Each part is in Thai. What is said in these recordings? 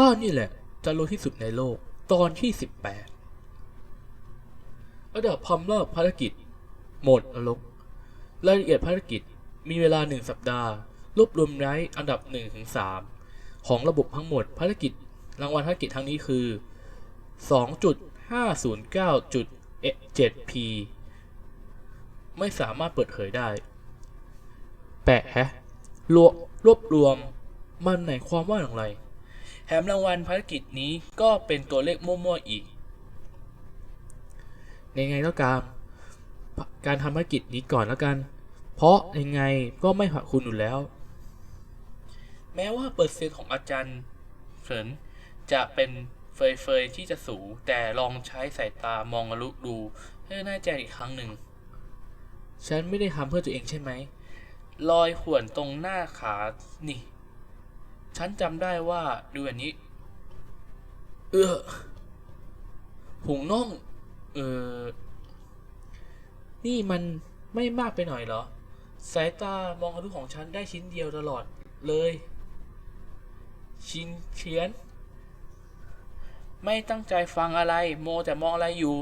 ข้านี่แหละ จะรู้ที่สุดในโลก ตอนที่ 18 ระดับพัมเลิกภารกิจ โหมดนรก รายละเอียดภารกิจ มีเวลา 1 สัปดาห์ รวบรวมไร้อันดับ 1-3 ของระบบทั้งหมด ภารกิจ รางวัลภารกิจทั้งนี้คือ 2.509.7p ไม่สามารถเปิดเผยได้ แปะแฮะรวบรวบรวมมันหมายความว่าอย่างไร แถมรางวัลภารกิจนี้ก็เป็นตัวเลขมั่วๆอีกในไงก็การการทำภารกิจนี้ก่อนแล้วกัน เพราะยังไงก็ไม่หักคุณอยู่แล้ว แม้ว่าเปอร์เซ็นต์ของอาจารย์เฉินจะเป็นเฟยเฟยๆที่จะสูงแต่ลองใช้สายตามองลุดูให้แน่ใจอีกครั้งหนึ่ง ฉันไม่ได้ทำเพื่อตัวเองใช่ไหมรอยข่วนตรงหน้าขานี่ ฉันจำได้ว่าดูอันนี้ เออหุงน่อง เออ นี่มันไม่มากไปหน่อยเหรอ สายตามองทะลุของฉันได้ชิ้นเดียวตลอดเลย ชินเชียน ไม่ตั้งใจฟังอะไร โมแต่มองอะไรอยู่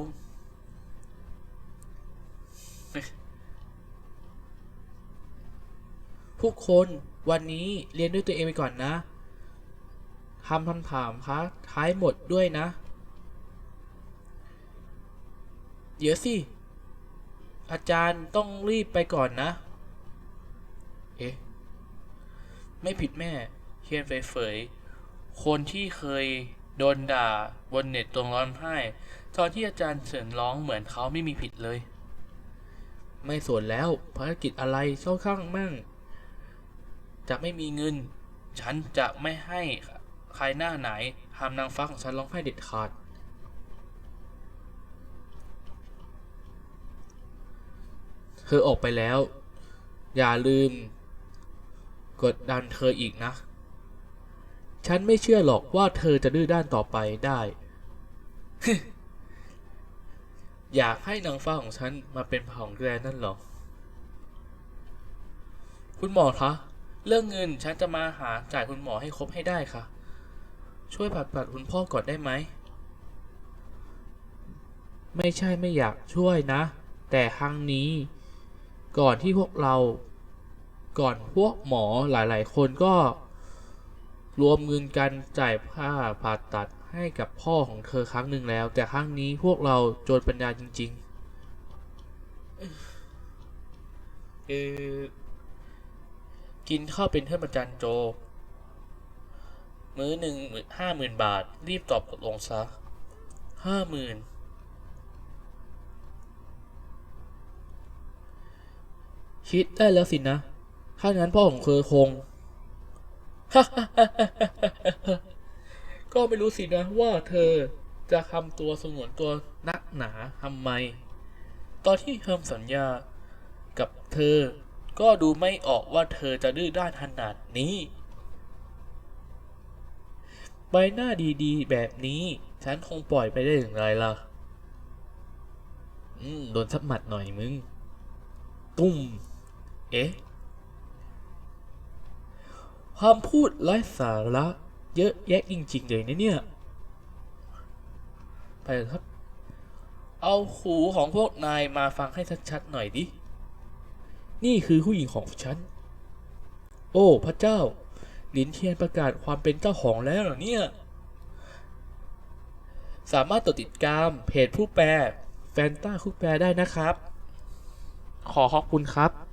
ผู้คน วันนี้เรียนด้วยตัวเองไปก่อนนะทำคำถามคะท้ายหมดด้วยนะ เดี๋ยวสิ อาจารย์ต้องรีบไปก่อนนะ เอ๊ะ ไม่ผิดแม่เฮียนเฟยๆคนที่เคยโดนด่าบนเน็ตตรงร้อนไห้ตอนที่อาจารย์เฉินร้องเหมือนเขาไม่มีผิดเลย ไม่สวนแล้วภารกิจอะไรเข้าข้างมั่ง จะไม่มีเงิน ฉันจะไม่ให้ใครหน้าไหนทำนางฟ้าของฉันร้องไห้เด็ดขาด เธอออกไปแล้ว อย่าลืม กดดันเธออีกนะ ฉันไม่เชื่อหรอกว่าเธอจะดื้อด้านต่อไปได้ อยากให้นางฟ้าของฉันมาเป็นของแกนั่นหรอ คุณหมอคะ เรื่องเงินฉันจะมาหาจ่ายคุณหมอให้ครบให้ได้ค่ะ ช่วยผัดผัดคุณพ่อก่อนได้ไหม ไม่ใช่ไม่อยากช่วยนะ แต่ครั้งนี้ ก่อนที่พวกเรา ก่อนพวกหมอหลายๆ คนก็ รวมเงินกันจ่ายค่าผ่าตัดให้กับพ่อของเธอครั้งหนึ่งแล้ว แต่ครั้งนี้พวกเราโจรปัญญาจริงๆเออ กินข้าวเป็นเพื่อนประจันโจ มื้อหนึ่งห้าหมื่นบาท รีบตอบตกลงซะห้าหมื่นคิดได้แล้วสินะ ถ้างั้นพ่อของเธอคง ก็ไม่รู้สินะว่าเธอจะทำตัวสงวนตัวนักหนาทำไม ตอนที่ทำสัญญากับเธอ ก็ดูไม่ออกว่าเธอจะดื้อด้านขนาดนี้ ใบหน้าดีๆ แบบนี้ ฉันคงปล่อยไปได้อย่างไรล่ะ อืม โดนสักหมัดหน่อยมึง ตุ้ม เอ๊ะความพูดไร้สาระเยอะแยะจริงๆเลยนะเนี่ย ไปครับ เอาหูของพวกนายมาฟังให้ชัดๆหน่อยดิ นี่คือผู้หญิงของฉัน โอ้ พระเจ้า ลินเทียนประกาศความเป็นเจ้าของแล้วเหรอเนี่ย สามารถตดติดตามเพจผู้แปลแฟนต้าผู้แปลได้นะครับ ขอขอบคุณครับ